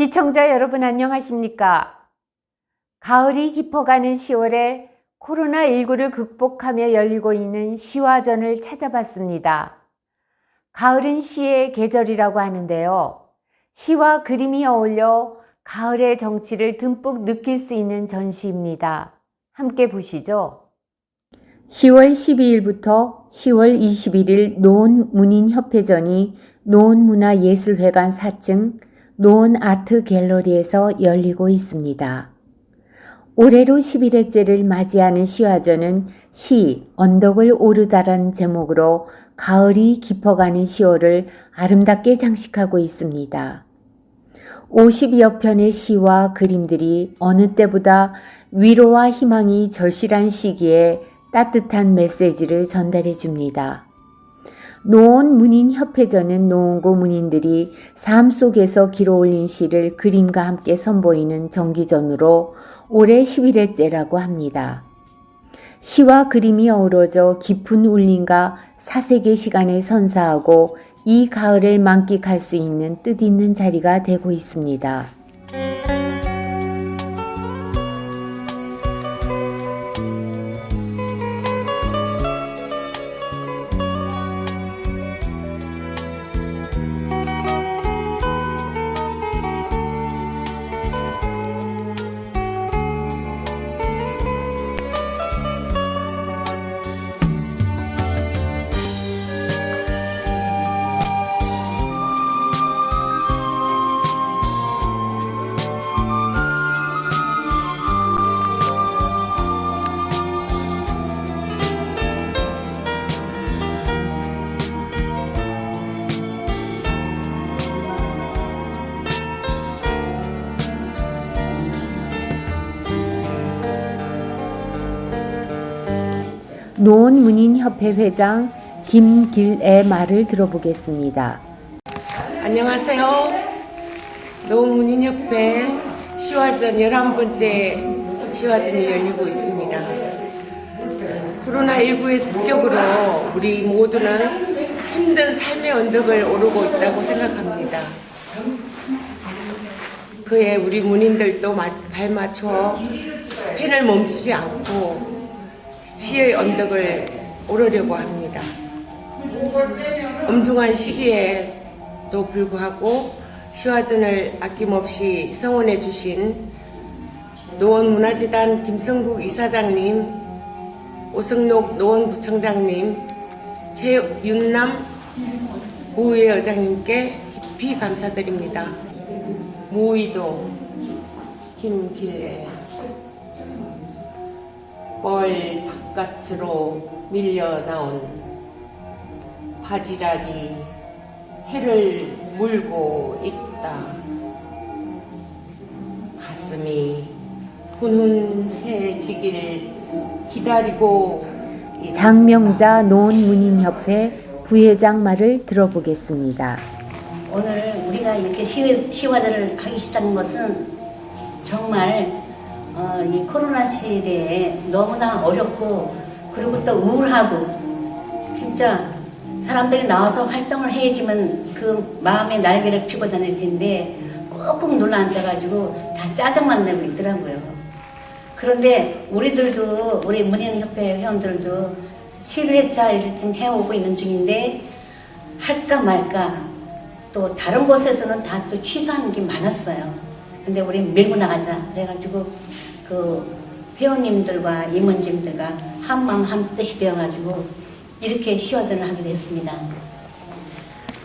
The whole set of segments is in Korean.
시청자 여러분 안녕하십니까? 가을이 깊어가는 10월에 코로나19를 극복하며 열리고 있는 시화전을 찾아봤습니다. 가을은 시의 계절이라고 하는데요. 시와 그림이 어울려 가을의 정치를 듬뿍 느낄 수 있는 전시입니다. 함께 보시죠. 10월 12일부터 10월 21일 노원문인협회전이 노원문화예술회관 4층 노원 아트 갤러리에서 열리고 있습니다. 올해로 11회째를 맞이하는 시화전은 시 언덕을 오르다라는 제목으로 가을이 깊어가는 10월을 아름답게 장식하고 있습니다. 50여 편의 시와 그림들이 어느 때보다 위로와 희망이 절실한 시기에 따뜻한 메시지를 전달해 줍니다. 노원 문인협회전은 노원구 문인들이 삶 속에서 길어 올린 시를 그림과 함께 선보이는 정기전으로 올해 11회째라고 합니다. 시와 그림이 어우러져 깊은 울림과 사색의 시간을 선사하고 이 가을을 만끽할 수 있는 뜻있는 자리가 되고 있습니다. 노원문인협회 회장 김길의 말을 들어보겠습니다. 안녕하세요. 노문인협회 시화전 11번째 시화전이 열리고 있습니다. 코로나19의 습격으로 우리 모두는 힘든 삶의 언덕을 오르고 있다고 생각합니다. 그에 우리 문인들도 마- 발맞춰 펜을 멈추지 않고 시의 언덕을 오르려고 합니다. 엄중한 시기에도 불구하고 시화전을 아낌없이 성원해 주신 노원문화재단 김성국 이사장님, 오승록 노원구청장님, 최윤남 구의회 의장님께 깊이 감사드립니다. 무의도 김길래 뻘 바깥으로 밀려 나온 바지락이 해를 물고 있다. 가슴이 훈훈해지길 기다리고 있다. 장명자 노원문인협회 부회장 말을 들어보겠습니다. 오늘 우리가 이렇게 시, 시화전을 하기 시작한 것은 정말 어, 이 코로나 시대에 너무나 어렵고 그리고 또 우울하고 진짜 사람들이 나와서 활동을 해야지만 그 마음의 날개를 피고 다닐 텐데 꾹꾹 눌러 앉아가지고 다 짜증만 내고 있더라고요. 그런데 우리들도 우리 문인협회 회원들도 7회차를 지금 해오고 있는 중인데 할까 말까 또 다른 곳에서는 다 또 취소하는 게 많았어요. 근데 우리 밀고 나가자 그래가지고 그 회원님들과 임원진들과 한마음 한뜻이 되어가지고 이렇게 시화전을 하게 됐습니다.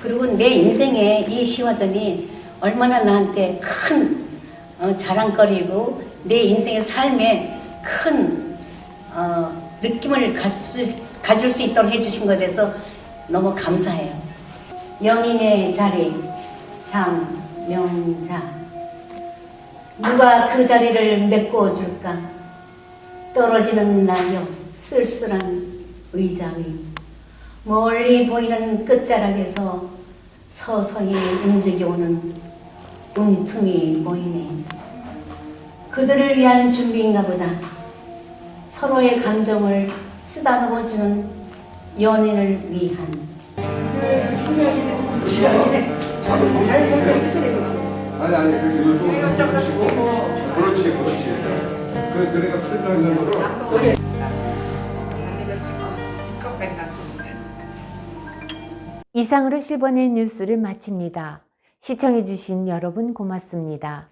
그리고 내 인생에 이 시화전이 얼마나 나한테 큰 어, 자랑거리고 내 인생의 삶에 큰 어, 느낌을 갈 수, 가질 수 있도록 해주신 것에 대해서 너무 감사해요. 영인의 자리 장명자 누가 그 자리를 메꿔줄까 떨어지는 낙엽 쓸쓸한 의자위 멀리 보이는 끝자락에서 서서히 움직여오는 움틈이 보이네 그들을 위한 준비인가 보다 서로의 감정을 쓰다듬어주는 연인을 위한 아니 아니 그 이쪽으로 좀 하시고 그렇지 그렇지. 그 그러니까 설명하는 거로 이상으로 실버넷 뉴스를 마칩니다. 시청해주신 여러분 고맙습니다.